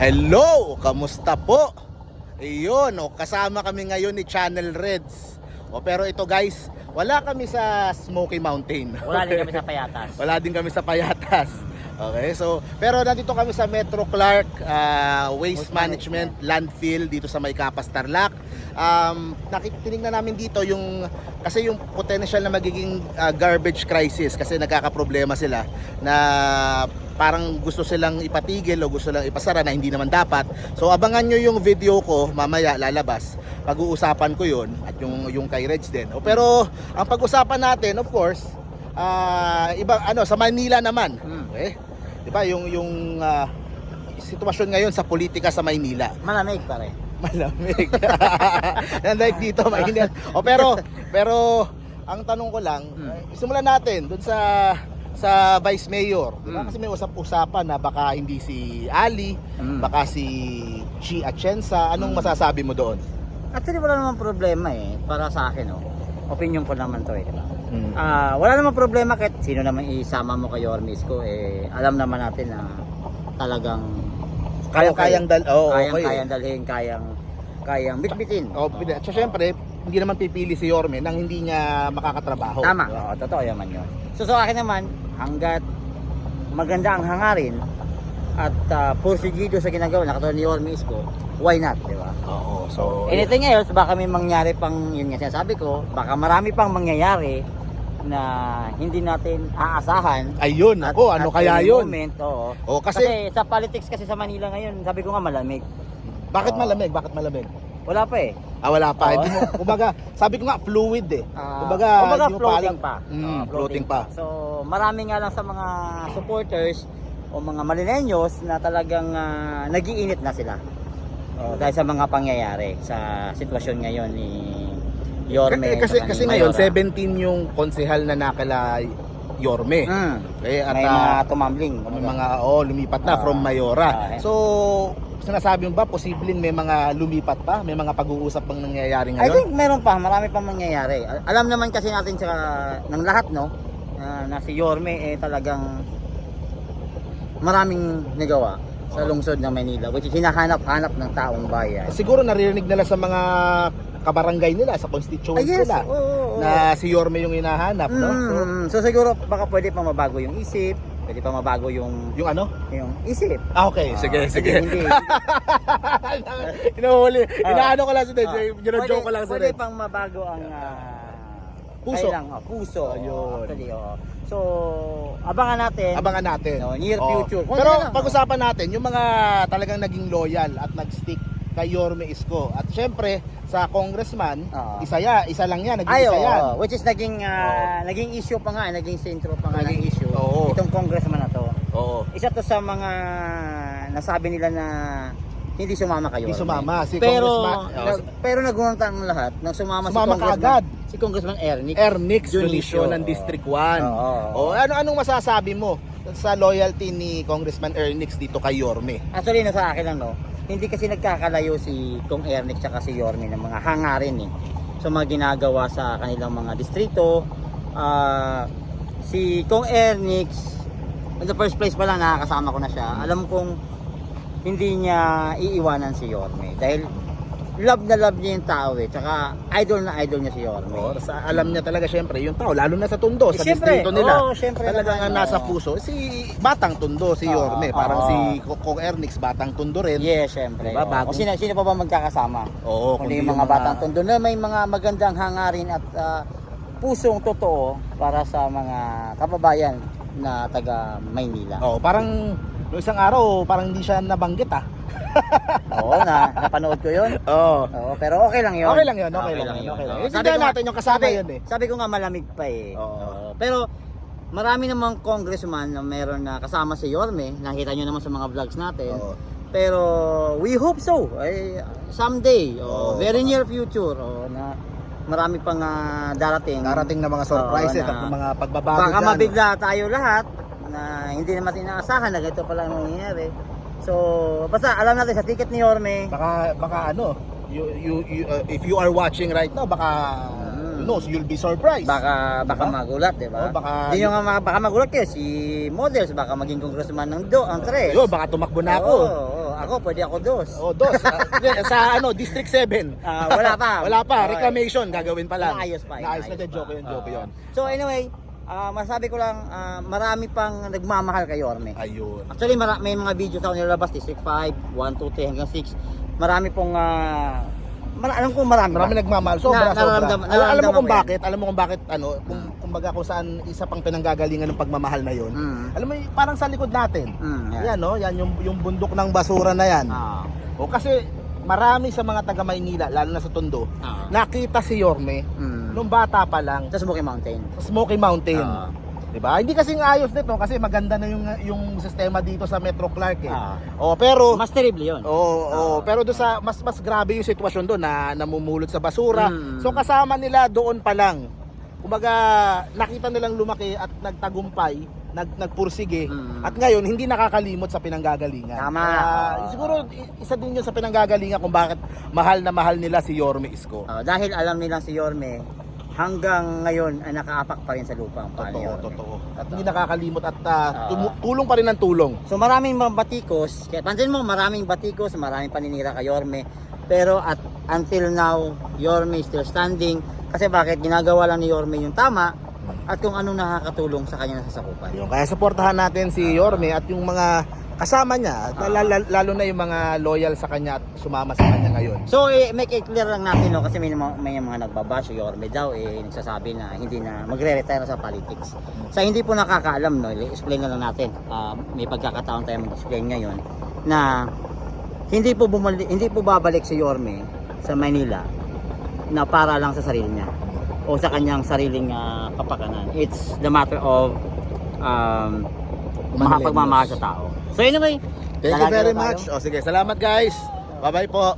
Hello! Kamusta po? Ayun, o, kasama kami ngayon ni Channel Reds. O, pero ito guys, wala kami sa Smoky Mountain. Wala din kami sa payatas. Wala din kami sa Payatas. Okay, so pero nandito kami sa Metro Clark ah, Waste Waste Management Landfill dito sa May Kapas Tarlac. Um, nakitinignan namin dito yung kasi yung potential na magiging ah, garbage crisis kasi nagkakaproblema sila na parang gusto silang ipatigil o gusto lang ipasara na hindi naman dapat. So abangan nyo yung video ko mamaya lalabas. Pag-uusapan ko yun at yung yung kay Reds din. O, pero ang pag-usapan natin of course ah iba ano sa Manila naman. Hmm. Okay? 'Di ba yung yung ah, sitwasyon ngayon sa politika sa Maynila. Malamig pare. Malamig. Unlike dito, mainit. O pero pero ang tanong ko lang, Hmm. eh, simulan natin dun sa sa Vice Mayor. Di ba? Hmm. Kasi may usap-usapan na baka hindi si Ali, Hmm. baka si Chi Atienza. Anong Hmm. masasabi mo doon? Actually wala namang problema eh. Para sa akin oh. Opinion ko naman to eh. di ba? Hmm. Ah, wala namang problema kahit sino naman isama mo kay Yormis ko eh alam naman natin na talagang Kayang-kayang dal oh, kayang okay. kayang dalhin, kayang kayang bitbitin. Oh, pina- so syempre, hindi naman pipili si Yorme nang hindi niya makakatrabaho. Tama. Oo, totoo yaman 'yon. So sa akin naman, hangga't maganda ang hangarin at uh, porsigido sa ginagawa na katulad ni Yormis ko, why not, di ba? Oo. So, Anything else, baka may mangyari pang, yun nga sinasabi ko, baka marami pang mangyayari na hindi natin aasahan. ayun, At- ako, ano at kaya yun? Moment, oo. Oh, Kasi, kasi, sa politics kasi sa Manila ngayon, sabi ko nga malamig. bakit Oo. malamig? Bakit malamig? Wala pa eh. Ah, wala pa. Oo. Hindi mo, kumbaga, sabi ko nga, fluid eh. Ah, kumbaga, kumbaga hindi mo floating alam- pa. Mm, Oo, floating pa. So, marami nga lang sa mga supporters o mga malinenyos na talagang uh, nagiinit na sila. Oh, dahil sa mga pangyayari sa sitwasyon ngayon ni Yorme. Kasi, kasi, ngayon, Mayora. 17 yung konsehal na nakala Yorme. Mm. Okay, at May ah, mga tumambling. may mga, oh, lumipat na Ah, from Mayora. eh. So, sinasabi mo ba, posibleng may mga lumipat pa? May mga pag-uusap pang nangyayari I ngayon? think meron pa, marami pang mangyayari. Al- Alam naman kasi natin sa ng lahat no, ah, na si Yorme eh talagang maraming nagawa sa lungsod ng Manila which is hinahanap-hanap ng taong bayan. Siguro naririnig nila sa mga kabarangay nila, sa constituents nila, oo, oo, oo. na si Yorme yung hinahanap, no? So, Mm, so, siguro baka pwede pa mabago yung isip, pwede pa mabago yung yung ano? yung isip. Ah, okay. Ah, sige, sige. Hindi. Inuhuli. Ah. Inaano ko lang si Ah, Dede. Gino-joke ko lang si Pwede pang mabago ang ah, Puso. kailang, ah, puso. Ayun. Actually, oo. So, abangan natin. Abangan natin. No, near Oo. future. Kung Pero lang, pag-usapan natin, yung mga talagang naging loyal at nag-stick kay Yorme Isko. At syempre, sa congressman, Oo. isa ya, isa lang yan, naging Ay, isa oo, yan. which is naging ah, naging issue pa nga, naging sentro pa nga ng Naging- issue. oo. Itong congressman na to. Oo. Isa to sa mga nasabi nila na hindi sumama kayo. Hindi sumama. Si pero congressman, oh, nag- pero naguhanta ang lahat nang sumama, Sumama si congressman. kaagad. Si congressman Ernick. Ernix Dionisio. Dionisio ng District 1. Oo. O ano anong masasabi mo sa loyalty ni Congressman Ernix dito kay Yorme? Actually, no, sa akin lang, no, hindi kasi nagkakalayo si Kong Ernick tsaka si Yorme ng mga hangarin eh. So, mga ginagawa sa kanilang mga distrito. Ah, si Kong Ernick, in the first place pa nakakasama ko na siya. Alam kong hindi niya iiwanan si Yorme. Dahil love na love niya yung tao eh. Tsaka idol na idol niya si Yorme. Or sa alam niya talaga syempre yung tao lalo na sa Tondo, Eh, sa syempre, distrito nila. oo, syempre talagang naman, nasa oo. puso si Batang Tondo si Oo, Yorme, parang oo. si Kong Ernix Batang Tondo rin. Yes, syempre. Diba, oo. bagong- O sino, sino pa ba magkakasama? Oo, kundi yung mga, batang tondo na may mga magandang hangarin at ah, pusong totoo para sa mga kababayan na taga Maynila. Oh, parang noong isang araw parang hindi siya nabanggit ah. Oo na, napanood ko 'yon. Oo. Oo, pero okay lang 'yon. Okay lang yun, okay lang yun, okay lang. Oo. Ko nga- natin yung kasama sabi, yun eh. Sabi ko nga malamig pa eh. Oo. Oo. Pero marami namang congressman na meron na kasama si Yorme. Nakita nyo naman sa mga vlogs natin. Oo. Pero we hope so. Ay, someday, oh, Oo. very near future, oh, na marami pang ah, darating. Darating na mga surprises Oo, at na- mga pagbabago Baka dyan. mabigla tayo lahat na hindi naman inaasahan na ganito pala ang mangyayari. So, basta alam natin sa ticket ni Yorme, Baka baka ano, you, you, you, uh, if you are watching right now, baka Mm. who knows, you'll be surprised. baka baka Diba? magulat, 'di ba? Oo, baka- Hindi nyo nga baka magulat kayo si Models, baka maging congressman ng do, ang tres. Yo, baka tumakbo na ako. Oo, oo. ako, pwede ako dos. Oh, dos. Ah, yan, sa ano, District 7. Ah, wala pa. wala pa. Reclamation gagawin pa lang. Naayos pa. Naayos na pa. Joke yun, joke yun. So anyway, ah, masabi ko lang, ah, marami pang nagmamahal kay Yorme. Ayun. Actually, mara- may mga videos ako nilalabas, District 5, 1, 2, 3 hanggang 6. Marami pong, ah, mara- alam ko marami. Marami pa. nagmamahal. Sobra, Na- sobra. Alam, alam mo kung bakit? Alam mo kung bakit, ano, kung, kumbaga kung saan isa pang pinanggagalingan ng pagmamahal na yun. Mm. Alam mo, parang sa likod natin. Mm, yan. Yan, no? Yan, yung, yung bundok ng basura na yan. Ah, O kasi, marami sa mga taga Maynila, lalo na sa Tondo, ah. nakita si Yorme Mm. nung bata pa lang Sa Smoky Mountain. sa Smoky Mountain. Ah. 'Di ba? Hindi kasing ayos nito kasi maganda na yung yung sistema dito sa Metro Clark eh. Ah. Oh, pero Mas terrible yun. Oo, oo. Ah. pero do sa mas mas grabe yung sitwasyon doon na namumulot sa basura. Mm. So kasama nila doon pa lang. Kumaga nakita nilang lumaki at nagtagumpay, nag nagpursige Mm. at ngayon hindi nakakalimot sa pinanggagalingan. Tama. Oo. siguro isa din yun sa pinanggagalingan kung bakit mahal na mahal nila si Yorme Isko. Ah, dahil alam nilang si Yorme, hanggang ngayon ay nakaapak pa rin sa lupa ang Totoo, Yorme. totoo. At hindi nakakalimot at Ah. tumu- tulong pa rin ng tulong. So maraming mga batikos, kaya pansin mo maraming batikos, maraming paninira kay Yorme. Pero at until now, Yorme is still standing. Kasi bakit? Ginagawa lang ni Yorme yung tama at kung ano nakakatulong sa kanya sa sakupan. Yun, kaya supportahan natin si Yorme at yung mga kasama niya, at Ah. lalo, lalo na yung mga loyal sa kanya at sumama sa kanya ngayon. So, eh, make it clear lang natin, no, kasi may, may mga nagbabash, yung Yorme daw, eh, nagsasabi na hindi na magre-retire sa politics. Sa hindi po nakakaalam, no, explain na lang natin, Ah, may pagkakataon tayo mag-explain ngayon, na hindi po, bumali, hindi po babalik si Yorme sa Manila na para lang sa sarili niya o sa kanyang sariling ah, kapakanan. It's the matter of um, Manilenials. pagmamahal sa tao. So anyway, Thank you very much. O sige, salamat guys. Bye-bye po.